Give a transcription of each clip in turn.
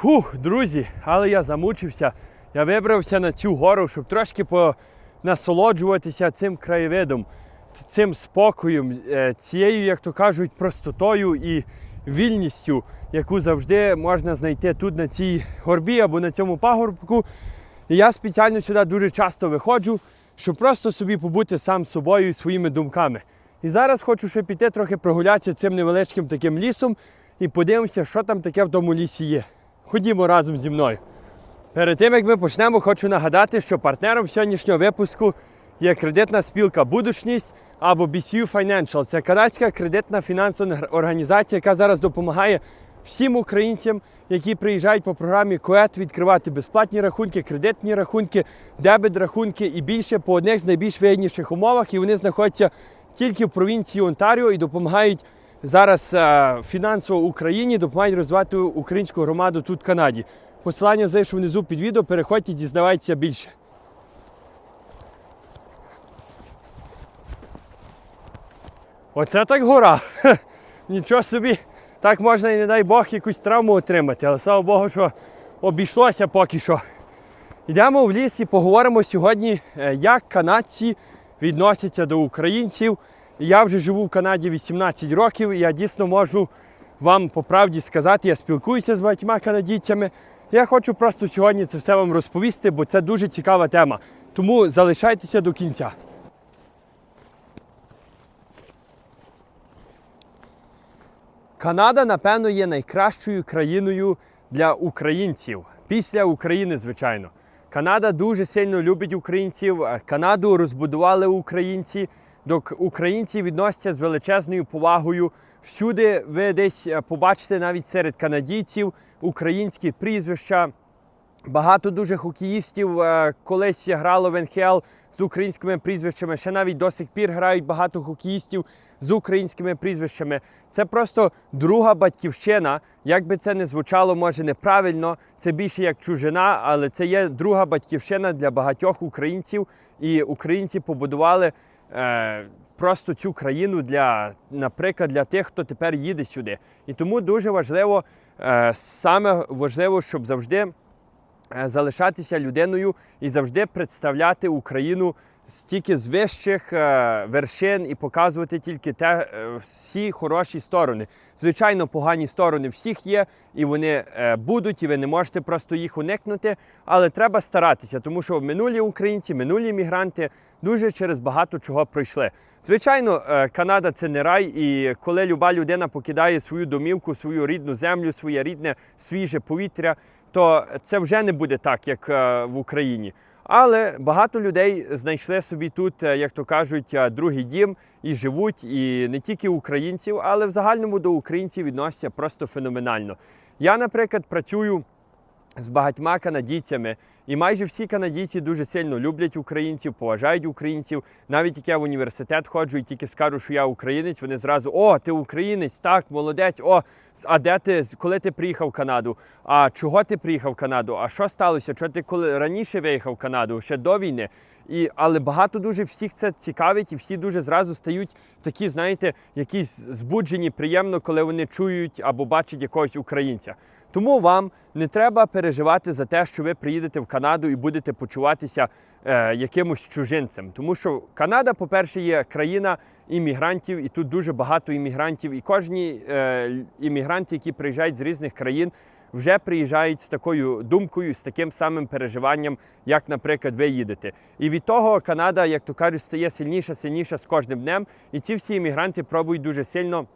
Фух, друзі, але я замучився. Я вибрався на цю гору, щоб трошки насолоджуватися цим краєвидом, цим спокоєм, е, цією, як то кажуть, простотою і вільністю, яку завжди можна знайти тут на цій горбі або на цьому пагорбку. І я спеціально сюди дуже часто виходжу, щоб просто собі побути сам з собою і своїми думками. І зараз хочу ще піти трохи прогулятися цим невеличким таким лісом і подивимося, що там таке в тому лісі є. Ходімо разом зі мною. Перед тим як ми почнемо, хочу нагадати, що партнером сьогоднішнього випуску є кредитна спілка Будучність або BCU Financial. Це канадська кредитна фінансова організація, яка зараз допомагає всім українцям, які приїжджають по програмі КОЕТ, відкривати безплатні рахунки, кредитні рахунки, дебет рахунки і більше по одних з найбільш вигідніших умовах. І вони знаходяться тільки в провінції Онтаріо і допомагають зараз е, фінансово Україні, допомагають розвивати українську громаду тут в Канаді. Посилання залишу внизу під відео, переходьте, дізнавайтеся більше. Оце так гора. Нічого собі, так можна і не дай Бог якусь травму отримати, але слава Богу, що обійшлося поки що. Йдемо в ліс і поговоримо сьогодні, е, як канадці відносяться до українців. Я вже живу в Канаді 18 років, і я дійсно можу вам по правді сказати, я спілкуюся з багатьма канадійцями. Я хочу просто сьогодні це все вам розповісти, бо це дуже цікава тема. Тому залишайтеся до кінця. Канада, напевно, є найкращою країною для українців. Після України, звичайно. Канада дуже сильно любить українців. Канаду розбудували українці. До українців відносяться з величезною повагою. Всюди ви десь е, побачите навіть серед канадійців українські прізвища. Багато дуже хокеїстів е, колись грало в НХЛ з українськими прізвищами. Ще навіть до сих пір грають багато хокеїстів з українськими прізвищами. Це просто друга батьківщина. Як би це не звучало, може неправильно, це більше як чужина, але це є друга батьківщина для багатьох українців. І українці побудували просто цю країну для, наприклад, для тих, хто тепер їде сюди. І тому дуже важливо, е, саме важливо, щоб завжди е, залишатися людиною і завжди представляти Україну стільки з вищих е, вершин і показувати тільки те, е, всі хороші сторони. Звичайно, погані сторони всіх є, і вони е, будуть, і ви не можете просто їх уникнути. Але треба старатися, тому що минулі українці, минулі мігранти дуже через багато чого пройшли. Звичайно, Канада це не рай, і коли люба людина покидає свою домівку, свою рідну землю, своє рідне свіже повітря, то це вже не буде так, як в Україні. Але багато людей знайшли собі тут, е, як то кажуть, е, другий дім і живуть, і не тільки українців, але в загальному до українців відносяться просто феноменально. Я, наприклад, працюю з багатьма канадійцями, і майже всі канадійці дуже сильно люблять українців, поважають українців. Навіть як я в університет ходжу і тільки скажу, що я українець, вони зразу о, ти українець, так, молодець. О, а де ти коли ти приїхав в Канаду? А чого ти приїхав в Канаду? А що сталося? Чого ти коли раніше виїхав в Канаду ще до війни? І, але багато дуже всіх це цікавить, і всі дуже зразу стають такі, знаєте, якісь збуджені, приємно, коли вони чують або бачать якогось українця. Тому вам не треба переживати за те, що ви приїдете в Канаду і будете почуватися е, якимось чужинцем. Тому що Канада, по-перше, є країна іммігрантів, і тут дуже багато іммігрантів. І кожні е, іммігранти, які приїжджають з різних країн, вже приїжджають з такою думкою, з таким самим переживанням, як, наприклад, ви їдете. І від того Канада, як то кажуть, стає сильніша, сильніша з кожним днем. І ці всі іммігранти пробують дуже сильно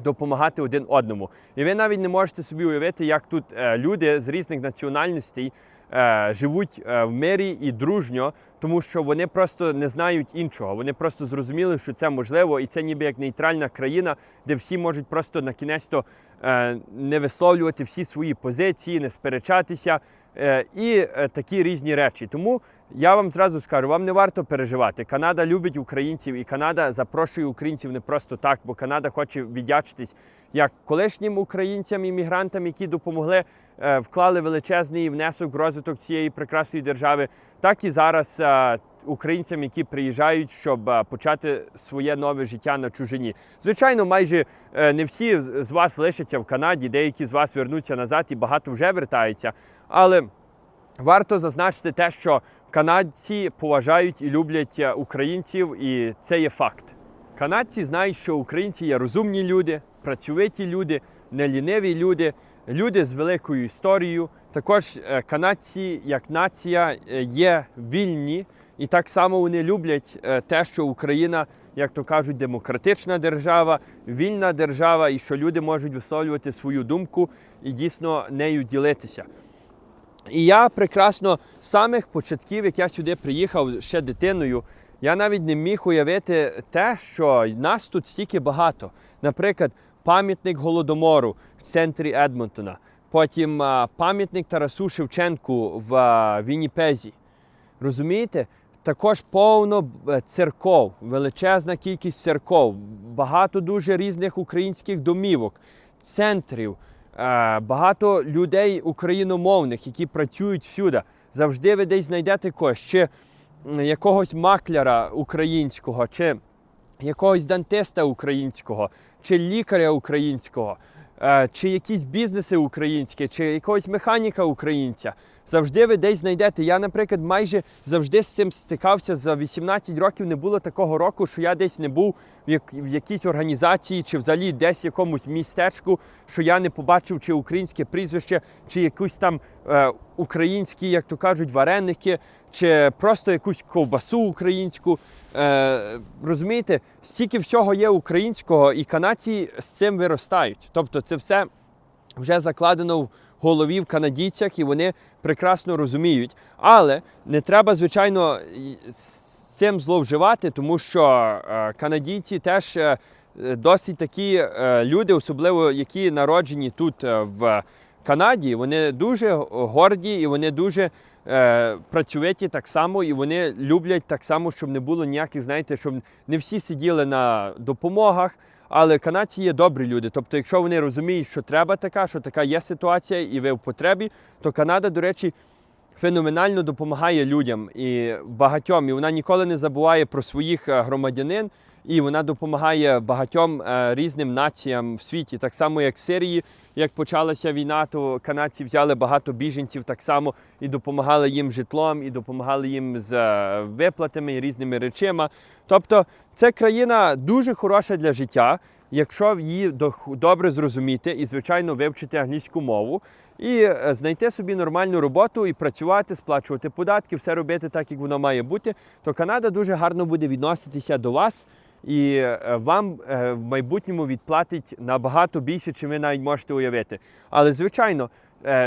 допомагати один одному. І ви навіть не можете собі уявити, як тут е, люди з різних національностей е, живуть е, в мирі і дружньо, тому що вони просто не знають іншого. Вони просто зрозуміли, що це можливо, і це ніби як нейтральна країна, де всі можуть просто на кінець то не висловлювати всі свої позиції, не сперечатися. Е, і е, такі різні речі. Тому я вам зразу скажу, вам не варто переживати. Канада любить українців, і Канада запрошує українців не просто так, бо Канада хоче віддячитись як колишнім українцям, іммігрантам, які допомогли, е, вклали величезний внесок в розвиток цієї прекрасної держави, так і зараз е, українцям, які приїжджають, щоб е, почати своє нове життя на чужині. Звичайно, майже е, не всі з вас лишаться в Канаді, деякі з вас вернуться назад і багато вже вертаються. Але варто зазначити те, що канадці поважають і люблять е, українців, і це є факт. Канадці знають, що українці є розумні люди, працьовиті люди, неліниві люди, люди з великою історією. Також канадці, як нація, є вільні, і так само вони люблять е, те, що Україна, як то кажуть, демократична держава, вільна держава, і що люди можуть висловлювати свою думку і дійсно нею ділитися. І я прекрасно з самих початків, як я сюди приїхав ще дитиною, я навіть не міг уявити те, що нас тут стільки багато. Наприклад, пам'ятник голодомору в центрі Едмонтона, потім пам'ятник Тарасу Шевченку в Вінніпезі. Розумієте? Також повно е, церков, величезна кількість церков, багато дуже різних українських домівок, центрів, е, багато людей україномовних, які працюють всюди. Завжди ви десь знайдете когось, чи якогось макляра українського, чи якогось дантиста українського, чи лікаря українського, е, чи якісь бізнеси українські, чи якогось механіка українця. Завжди ви десь знайдете. Я, наприклад, майже завжди з цим стикався за 18 років. Не було такого року, що я десь не був в, як, в якійсь організації чи взагалі десь в якомусь містечку, що я не побачив чи українське прізвище, чи якусь там е, українські, як то кажуть, вареники, чи просто якусь ковбасу українську. Е, розумієте, стільки всього є українського, і канадці з цим виростають. Тобто, це все вже закладено в голові в канадійцях, і вони прекрасно розуміють. Але не треба, звичайно, з цим зловживати, тому що е, канадійці теж е, досить такі е, люди, особливо які народжені тут в Канаді, вони дуже горді і вони дуже е, так само, і вони люблять так само, щоб не було ніяких, знаєте, щоб не всі сиділи на допомогах. Але канадці є добрі люди. Тобто, якщо вони розуміють, що треба така, що така є ситуація, і ви в потребі, то Канада, до речі, феноменально допомагає людям і багатьом. І вона ніколи не забуває про своїх е, громадянин, і вона допомагає багатьом е, різним націям в світі. Так само, як в Сирії, як почалася війна, то канадці взяли багато біженців так само і допомагали їм житлом, і допомагали їм з е, виплатами і різними речима. Тобто, це країна дуже хороша для життя. Якщо її добре зрозуміти і, звичайно, вивчити англійську мову, і е, знайти собі нормальну роботу і працювати, сплачувати податки, все робити так, як воно має бути, то Канада дуже гарно буде відноситися до вас і е, вам е, в майбутньому відплатить набагато більше, чим ви навіть можете уявити. Але звичайно,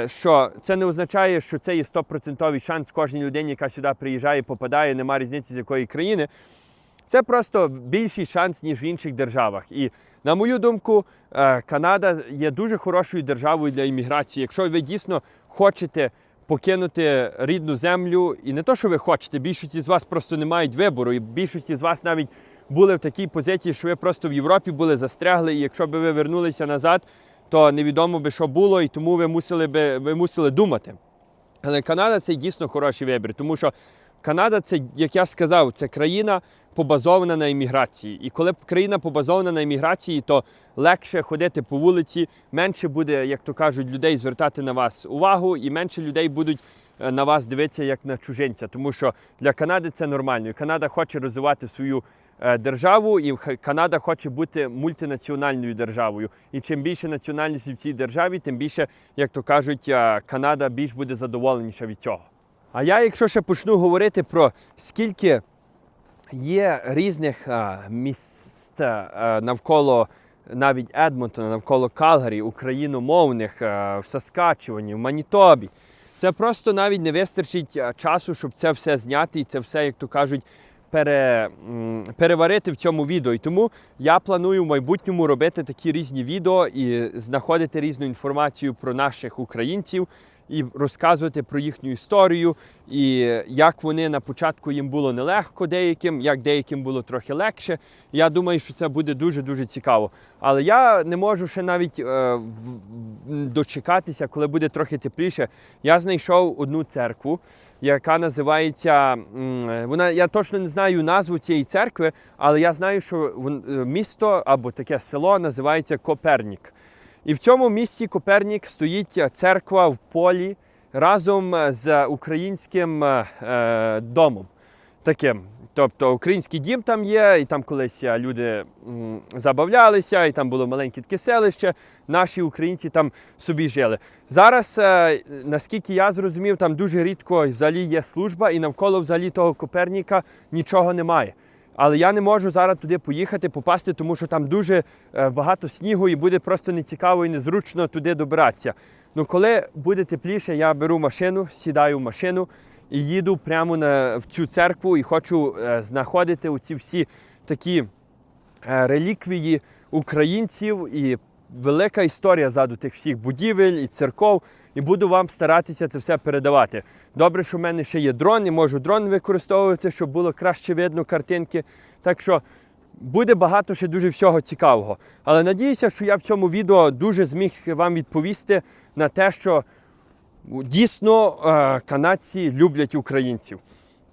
що це не означає, що це є 100% шанс кожній людині, яка сюди приїжджає, попадає, нема різниці з якої країни. Це просто більший шанс, ніж в інших державах. І на мою думку, е, Канада є дуже хорошою державою для імміграції. Якщо ви дійсно хочете покинути рідну землю, і не то, що ви хочете, більшість з вас просто не мають вибору, і більшість з вас навіть були в такій позиції, що ви просто в Європі були застрягли, і якщо б ви вернулися назад, то невідомо би, що було, і тому ви мусили би ви мусили думати. Але Канада це дійсно хороший вибір, тому що Канада це, як я сказав, це країна побазована на імміграції. І коли країна побазована на імміграції, то легше ходити по вулиці, менше буде, як то кажуть, людей звертати на вас увагу, і менше людей будуть е, на вас дивитися як на чужинця. Тому що для Канади це нормально. Канада хоче розвивати свою е, державу, і Канада хоче бути мультинаціональною державою. І чим більше національності в цій державі, тим більше, як то кажуть, е, Канада більш буде задоволеніша від цього. А я, якщо ще почну говорити про скільки є різних а, навколо навіть Едмонтона, навколо Калгарі, україномовних в Саскачувані, в Манітобі. Це просто навіть не вистачить часу, щоб це все зняти і це все, як то кажуть, пере, переварити в цьому відео. І тому я планую в майбутньому робити такі різні відео і знаходити різну інформацію про наших українців, і розказувати про їхню історію, і як вони на початку їм було нелегко деяким, як деяким було трохи легше. Я думаю, що це буде дуже дуже цікаво. Але я не можу ще навіть е, дочекатися, коли буде трохи тепліше. Я знайшов одну церкву, яка називається. Вона я точно не знаю назву цієї церкви, але я знаю, що е, місто або таке село називається Копернік. І в цьому місті Копернік стоїть церква в полі разом з українським е, домом. Таким. Тобто український дім там є, і там колись е, люди м, забавлялися, і там було маленьке таке селище. Наші українці там собі жили. Зараз, е, наскільки я зрозумів, там дуже рідко взагалі є служба, і навколо взагалі того Коперніка нічого немає. Але я не можу зараз туди поїхати, попасти, тому що там дуже е, багато снігу і буде просто нецікаво і незручно туди добиратися. Ну, коли буде тепліше, я беру машину, сідаю в машину і їду прямо на, в цю церкву і хочу е, знаходити оці всі такі е, реліквії українців і велика історія ззаду тих всіх будівель і церков, і буду вам старатися це все передавати. Добре, що в мене ще є дрон, і можу дрон використовувати, щоб було краще видно картинки. Так що буде багато ще дуже всього цікавого. Але надіюся, що я в цьому відео дуже зміг вам відповісти на те, що дійсно е, канадці люблять українців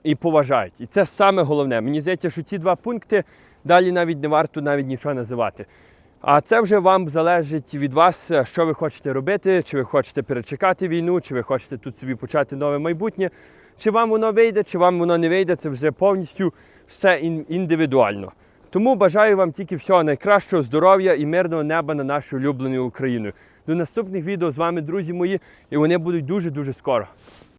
і поважають. І це саме головне. Мені здається, що ці два пункти далі навіть не варто навіть нічого називати. А це вже вам залежить від вас, що ви хочете робити, чи ви хочете перечекати війну, чи ви хочете тут собі почати нове майбутнє. Чи вам воно вийде, чи вам воно не вийде, це вже повністю все індивідуально. Тому бажаю вам тільки всього найкращого, здоров'я і мирного неба на нашу улюблену Україну. До наступних відео з вами, друзі мої, і вони будуть дуже-дуже скоро.